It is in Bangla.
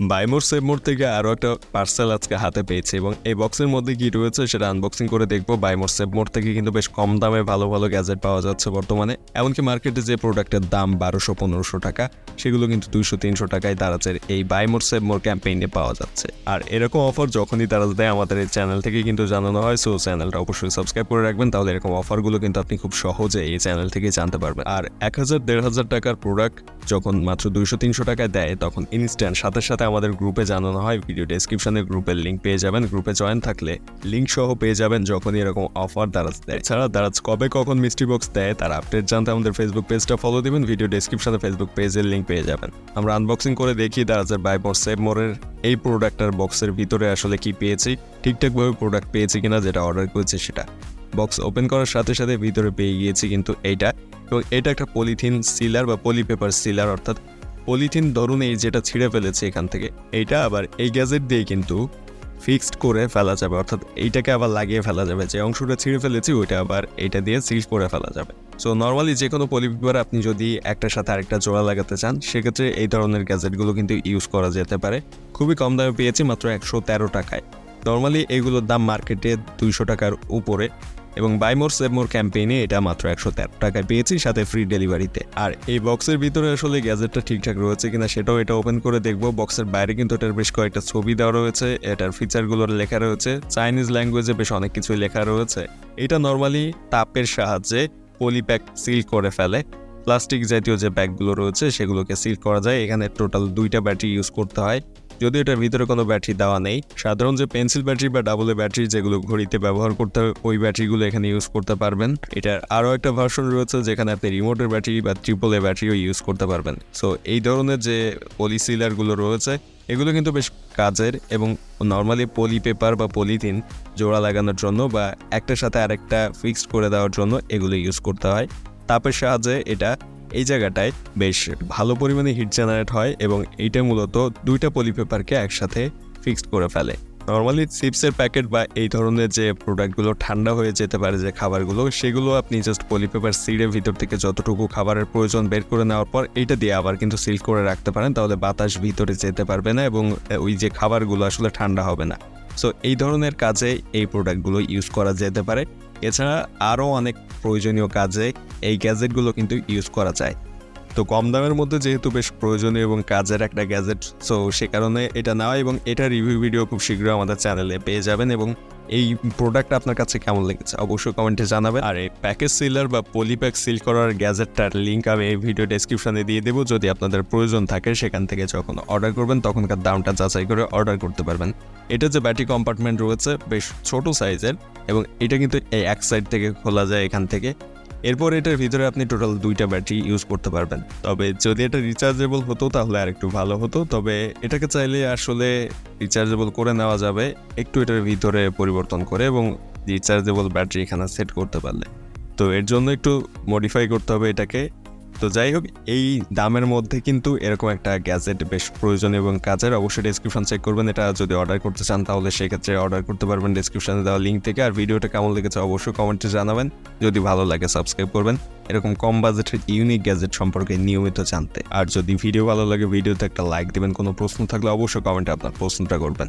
বাইমোর সেভমোর থেকে আরও একটা পার্সেল আজকে হাতে পেয়েছি এবং এই বক্সের মধ্যে কি রয়েছে সেটা আনবক্সিং করে দেখব। বাইমোর সেভমোর থেকে কিন্তু বেশ কম দামে ভালো ভালো গ্যাজেট পাওয়া যাচ্ছে বর্তমানে। এমনকি মার্কেটে যে প্রোডাক্টের দাম বারোশো, পনেরোশো টাকা, সেগুলো কিন্তু দুইশো, তিনশো টাকায় দাঁড়াচ্ছে এই বাইমোর সেভমোর ক্যাম্পেইনে পাওয়া যাচ্ছে। আর এরকম অফার যখনই তারা দেয়, আমাদের এই চ্যানেল থেকে কিন্তু জানানো হয় সো চ্যানেলটা অবশ্যই সাবস্ক্রাইব করে রাখবেন, তাহলে এরকম অফারগুলো কিন্তু আপনি খুব সহজে এই চ্যানেল থেকে জানতে পারবেন। আর এক হাজার, দেড় হাজার টাকার প্রোডাক্ট যখন মাত্র দুইশো, তিনশো টাকায় দেয়, তখন ইনস্ট্যান্ট সাথে সাথে আমাদের গ্রুপে জানানো হয় ভিডিও ডেসক্রিপশনে গ্রুপের লিঙ্ক পেয়ে যাবেন। গ্রুপে জয়েন থাকলে লিঙ্ক সহ পেয়ে যাবেন যখনই এরকম অফার দারাজ দেয়। ছাড়া দারাজ কবে কখন মিষ্টি বক্স দেয়, তার আপডেট জানতে আমাদের ফেসবুক পেজটা ফলো দিবেন ভিডিও ডেসক্রিপশনে ফেসবুক পেজের লিঙ্ক পেয়ে যাবেন। আমরা আনবক্সিং করে দেখি দারাজের বাই মোর সেভ মোরের এই প্রোডাক্টটার বক্সের ভিতরে আসলে কি পেয়েছি, ঠিকঠাকভাবে প্রোডাক্ট পেয়েছি কিনা যেটা অর্ডার করেছি সেটা। বক্স ওপেন করার সাথে সাথে ভিতরে পেয়ে গিয়েছি কিন্তু এইটা। এবং এটা একটা পলিথিন সিলার বা পলি পেপার সিলার অর্থাৎ পলিথিন ধরুন এই যেটা ছিঁড়ে ফেলেছে এখান থেকে, এইটা আবার এই গ্যাজেট দিয়ে কিন্তু ফিক্সড করে ফেলা যাবে, অর্থাৎ এইটাকে আবার লাগিয়ে ফেলা যাবে, যে অংশটা ছিঁড়ে ফেলেছি ওইটা আবার এইটা দিয়ে সিল করে ফেলা যাবে। সো নর্মালি যে কোনো পলি পেপার আপনি যদি একটার সাথে আরেকটা জোড়া লাগাতে চান, সেক্ষেত্রে এই ধরনের গ্যাজেটগুলো কিন্তু ইউজ করা যেতে পারে। খুবই কম দামে পেয়েছি মাত্র একশো তেরো টাকায়। নর্মালি এগুলোর দাম মার্কেটে দুইশো টাকার উপরে। এবং বাইমোর সেভমোর ক্যাম্পেইনে এটা মাত্র একশো তেরো টাকায় পেয়েছি, সাথে ফ্রি ডেলিভারিতে আর এই বক্সের ভিতরে আসলে গ্যাজেটটা ঠিকঠাক রয়েছে কিনা সেটাও এটা ওপেন করে দেখব। বক্সের বাইরে কিন্তু এটার বেশ কয়েকটা ছবি দেওয়া রয়েছে, এটার ফিচারগুলোর লেখা রয়েছে। চাইনিজ ল্যাঙ্গুয়েজে বেশ অনেক কিছুই লেখা রয়েছে। এটা নর্মালি তাপের সাহায্যে পলিপ্যাক সিল করে ফেলে। প্লাস্টিক জাতীয় যে ব্যাগগুলো রয়েছে সেগুলোকে সিল করা যায়। এখানে টোটাল দুইটা ব্যাটারি ইউজ করতে হয়। যদি এটার ভিতরে কোনো ব্যাটারি দেওয়া নেই। সাধারণ যে পেন্সিল ব্যাটারি বা ডাবল ব্যাটারি যেগুলো ঘড়িতে ব্যবহার করতে হয়, ওই ব্যাটারিগুলো এখানে ইউজ করতে পারবেন। এটার আরও একটা ভার্সন রয়েছে যেখানে আপনি রিমোটের ব্যাটারি বা ট্রিপল এ ব্যাটারিও ইউজ করতে পারবেন। সো এই ধরনের যে পলিসিলারগুলো রয়েছে, এগুলো কিন্তু বেশ কাজের এবং নর্মালি পলি পেপার বা পলিথিন জোড়া লাগানোর জন্য বা একটার সাথে আরেকটা ফিক্সড করে দেওয়ার জন্য এগুলো ইউজ করতে হয়। তাপের সাহায্যে এটা এই জায়গাটায় বেশ ভালো পরিমাণে হিট জেনারেট হয় এবং এইটা মূলত দুইটা পলি পেপারকে একসাথে ফিক্সড করে ফেলে। নর্মালি চিপসের প্যাকেট বা এই ধরনের যে প্রোডাক্টগুলো ঠান্ডা হয়ে যেতে পারে যে খাবারগুলো, সেগুলো আপনি জাস্ট পলি পেপার সিডের ভিতর থেকে যতটুকু খাবারের প্রয়োজন বের করে নেওয়ার পর এইটা দিয়ে আবার কিন্তু সিল করে রাখতে পারেন, তাহলে বাতাস ভিতরে যেতে পারবে না এবং ওই যে খাবারগুলো আসলে ঠান্ডা হবে না। সো এই ধরনের কাজে এই প্রোডাক্টগুলো ইউজ করা যেতে পারে। এছাড়া আরও অনেক প্রয়োজনীয় কাজে এই গ্যাজেটগুলো কিন্তু ইউজ করা যায়। তো কম দামের মধ্যে যেহেতু বেশ প্রয়োজনীয় এবং কাজের একটা গ্যাজেট সো সে কারণে এটা নেওয়া এবং এটা রিভিউ ভিডিও খুব শীঘ্রই আমাদের চ্যানেলে পেয়ে যাবেন এবং এই প্রোডাক্ট আপনার কাছে কেমন লেগেছে অবশ্যই কমেন্টে জানাবেন। আর এই প্যাকেজ সিলার বা পলিপ্যাক সিল করার গ্যাজেটটার লিঙ্ক আমি এই ভিডিও ডেসক্রিপশনে দিয়ে দেবো। যদি আপনাদের প্রয়োজন থাকে সেখান থেকে যখন অর্ডার করবেন, তখনকার দামটা যাচাই করে অর্ডার করতে পারবেন। এটা যে ব্যাটারি কম্পার্টমেন্ট রয়েছে, বেশ ছোট সাইজের এবং এটা কিন্তু এই এক সাইড থেকে খোলা যায় এখান থেকে। এরপর এটার ভিতরে আপনি টোটাল দুইটা ব্যাটারি ইউজ করতে পারবেন। তবে যদি এটা রিচার্জেবল হতো, তাহলে আর একটু ভালো হতো। তবে এটাকে চাইলে আসলে রিচার্জেবল করে নেওয়া যাবে, একটু এটার ভিতরে পরিবর্তন করে এবং রিচার্জেবল ব্যাটারি এখানে সেট করতে পারলে। তো এর জন্য একটু মডিফাই করতে হবে এটাকে। তো যাই হোক, এই দামের মধ্যে কিন্তু এরকম একটা গ্যাজেট বেশ প্রয়োজন এবং কাজের অবশ্যই ডেসক্রিপশন চেক করবেন। এটা যদি অর্ডার করতে চান, তাহলে সেক্ষেত্রে অর্ডার করতে পারবেন ডেসক্রিপশনে দেওয়া লিঙ্ক থেকে। আর ভিডিওটা কেমন লেগেছে অবশ্যই কমেন্টে জানাবেন। যদি ভালো লাগে সাবস্ক্রাইব করবেন। এরকম কম বাজেটের ইউনিক গ্যাজেট সম্পর্কে নিয়মিত জানতে। আর যদি ভিডিও ভালো লাগে ভিডিওতে একটা লাইক দেবেন। কোনো প্রশ্ন থাকলে অবশ্যই কমেন্টে আপনার প্রশ্নটা করবেন।